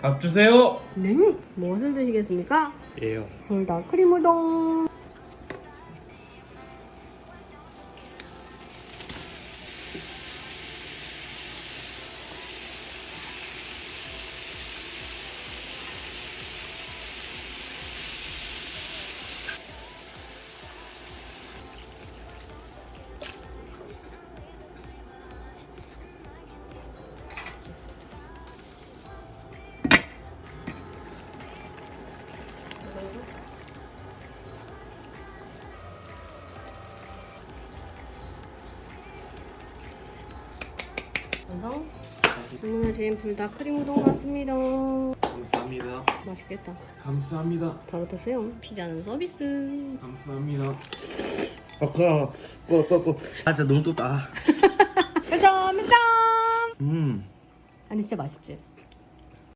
밥 주세요. 네. 무엇을 드시겠습니까? 예요. 불닭 크림 우동. 완성. 주문하신 불닭 크림 우동 왔습니다. 감사합니다. 맛있겠다. 감사합니다. 바로 드세요. 피자는 서비스. 감사합니다. 아까 꺼꺼꺼 아 진짜 너무 덥다 짜잔, 짠. 음 아니 진짜 맛있지?